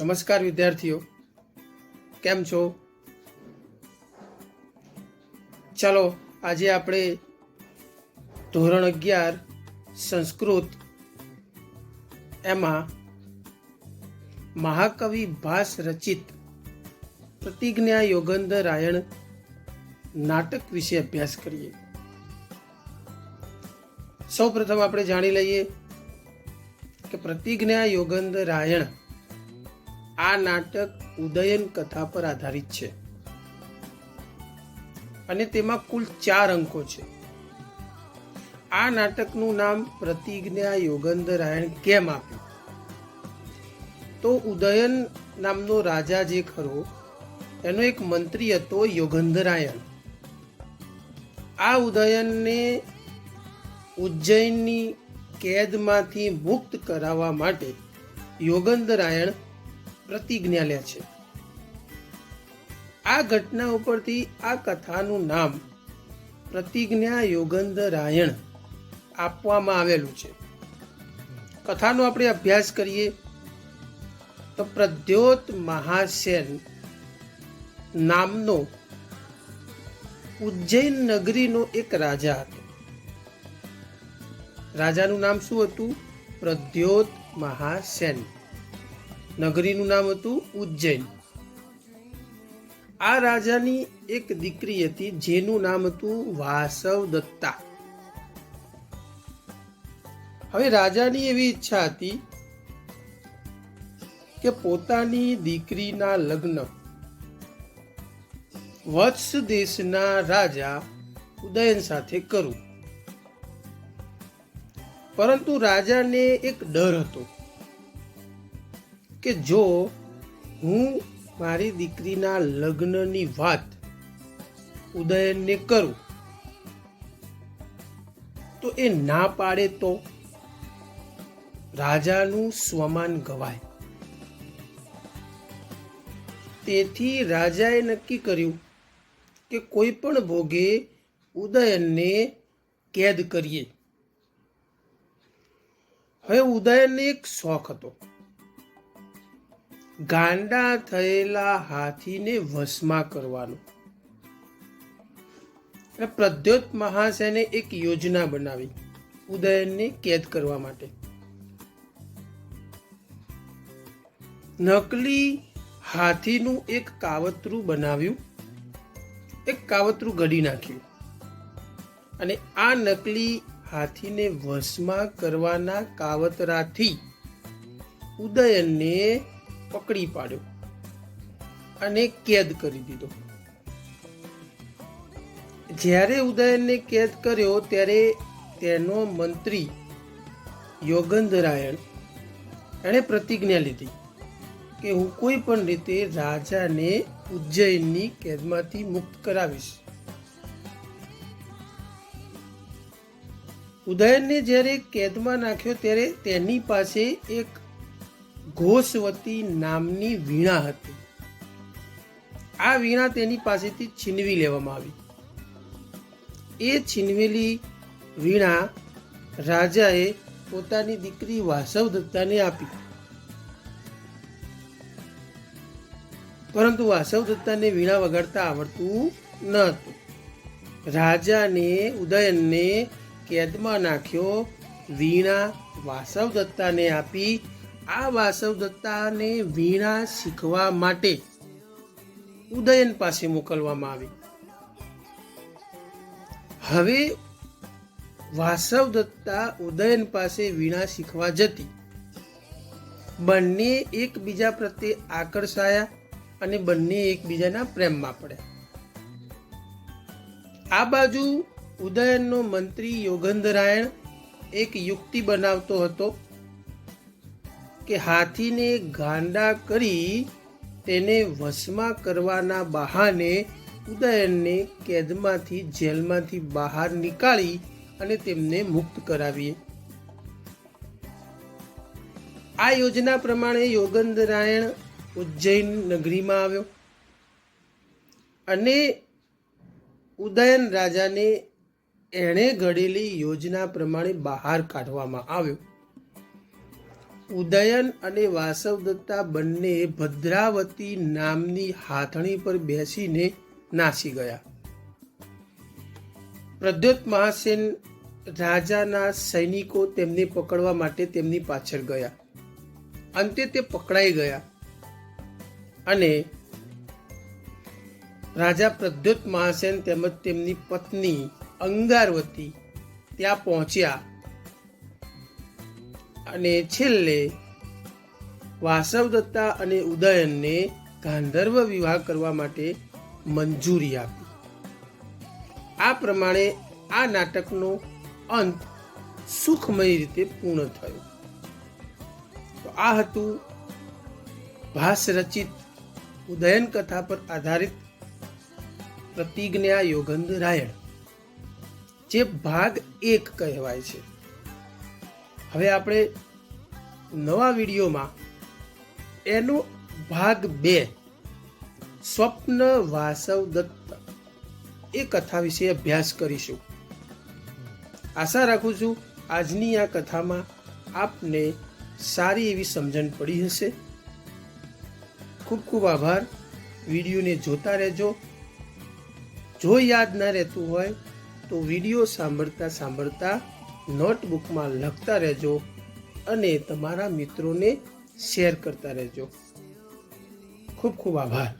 નમસ્કાર વિદ્યાર્થીઓ. કેમ છો? ચાલો, આજે આપણે ધોરણ અગિયાર, સંસ્કૃત, એમાં મહાકવિ ભાસ રચિત પ્રતિજ્ઞા યોગંદર રાયણ નાટક વિશે અભ્યાસ કરીએ. સૌ પ્રથમ આપણે જાણી લઈએ કે પ્રતિજ્ઞા યોગંદર રાયણ આ નાટક ઉદયન કથા પર આધારિત છે. અને તેમાં કુલ ચાર અંકો છે. આ નાટકનું નામ પ્રતિજ્ઞા યોગંધરાયણ કેમ આપ્યું? તો ઉદયન નામનો રાજા જે ખરો, એનો એક મંત્રી હતો યોગંધરાયણ આ ઉદયનને ઉજ્જૈનની કેદમાંથી મુક્ત કરાવવા માટે યોગંધરાયણ પ્રતિજ્ઞા લે છે. આ ઘટના ઉપરથી આ કથાનું નામ પ્રતિજ્ઞા યોગંધરાયણ આપવામાં આવેલું છે. કથાનો આપણે અભ્યાસ કરીએ તો પ્રદ્યોત મહાસેન નામનો ઉજ્જૈન નગરીનો એક રાજા હતો. રાજાનું નામ શું હતું? પ્રદ્યોત મહાસેન નગરીનું નામ હતું ઉજ્જૈન. આ રાજાની એક દીકરી હતી જેનું નામ હતું વાસવ દત્તા. હવે રાજાની એવી ઈચ્છા હતી કે પોતાની દીકરીના લગ્ન વત્સ દેશના રાજા ઉદયન સાથે કરું. પરંતુ રાજાને એક ડર હતો. કે જો હું મારી દીકરીના લગ્નની વાત ઉદયનને કરું, તો એ ના પાડે તો રાજાનું સ્વમાન ગવાય. તેથી રાજાએ નક્કી કર્યું કે કોઈ પણ ભોગે ઉદયનને કેદ કરીએ. હવે ઉદયનને એક શોખ હતો. ગાંડા થયેલા હાથીને વશમાં કરવાનો. પ્રદ્યોત મહાસેને એક યોજના બનાવી, ઉદયનને કેદ કરવા માટે. નકલી હાથીનું એક કાવતરું બનાવ્યું, એક કાવતરું ઘડી નાખ્યું. અને આ નકલી હાથીને વશમાં કરવાના કાવતરાથી ઉદયનને પકડી પાડ્યો. અને કેદ કરી દીધો. જ્યારે ઉદયનને કેદ કર્યો ત્યારે તેનો મંત્રી યોગંધરાયણ એણે પ્રતિજ્ઞા લીધી કે હું કોઈ પણ રીતે રાજાને ઉજ્જૈનની કેદમાંથી મુક્ત કરાવીશ. ઉદયનને જ્યારે કેદમાં નાખ્યો ત્યારે તેની પાસે એક ઘોષવતી નામની વીણા હતી. આ વીણા તેની પાસેથી છીનવી લેવામાં આવી. એ છીનવેલી વીણા રાજાએ પોતાની દીકરી વાસવ આપી. પરંતુ વાસવ દત્તાને વીણા વગાડતા આવડતું ન હતું. રાજાને ઉદયનને કેદમાં નાખ્યો વીણા વાસવ દત્તાને આપી આ વાસવ દત્તાને વીણા શીખવા માટે ઉદયન પાસે મોકલવામાં આવી. હવે વાસવ દત્તા ઉદયન પાસે વીણા શીખવા જતી. બંને એકબીજા પ્રત્યે આકર્ષાયા અને બંને એકબીજાના પ્રેમમાં પડ્યા. આ બાજુ ઉદયનનો મંત્રી યોગંધરાયણ એક યુક્તિ બનાવતો હતો. કે હાથીને ગાંડા કરી તેને વશમાં કરવાના બહાને ઉદયનને કેદમાંથી, જેલમાંથી બહાર નીકાળી અને તેમને મુક્ત કરાવીએ. આ યોજના પ્રમાણે યોગંધરાયણ ઉજ્જૈન નગરીમાં આવ્યો અને ઉદયન રાજાને એણે ઘડેલી યોજના પ્રમાણે બહાર કાઢવામાં આવ્યો. ઉદયન અને વાસવદત્તા બંને ભદ્રાવતી નામની હાથણી પર બેસીને નાસી ગયા. પ્રદ્યોત મહાસેન રાજાના સૈનિકો તેમને પકડવા માટે તેમની પાછળ ગયા. અંતે તે પકડાઈ ગયા અને રાજા પ્રદ્યુત મહાસેન તેમજ તેમની પત્ની અંગારવતી ત્યાં પહોંચ્યા અને છેલ્લે વાસવદત્તા અને ઉદયનને ગાંધર્વ વિવાહ કરવા માટે મંજૂરી આપી. આ પ્રમાણે આ નાટકનો અંત સુખમય રીતે પૂર્ણ થયો. તો આ હતું ભાસ રચિત ઉદયન કથા પર આધારિત પ્રતિજ્ઞા યોગંદ રાયણ, જે ભાગ એક કહેવાય છે. હવે આપણે નવા વિડીયોમાં એનો ભાગ બે, સ્વપ્ન વાસવ દત્ત એ કથા વિશે અભ્યાસ કરીશું. આશા રાખું છું આજની આ કથામાં આપને સારી એવી સમજણ પડી હશે. ખૂબ ખૂબ આભાર. વિડીયોને જોતા રહેજો. જો યાદ ન રહેતું હોય તો વીડિયો સાંભળતા સાંભળતા નોટબુકમાં લખતા રહેજો અને તમારા મિત્રોને શેર કરતા રહેજો. ખૂબ ખૂબ આભાર.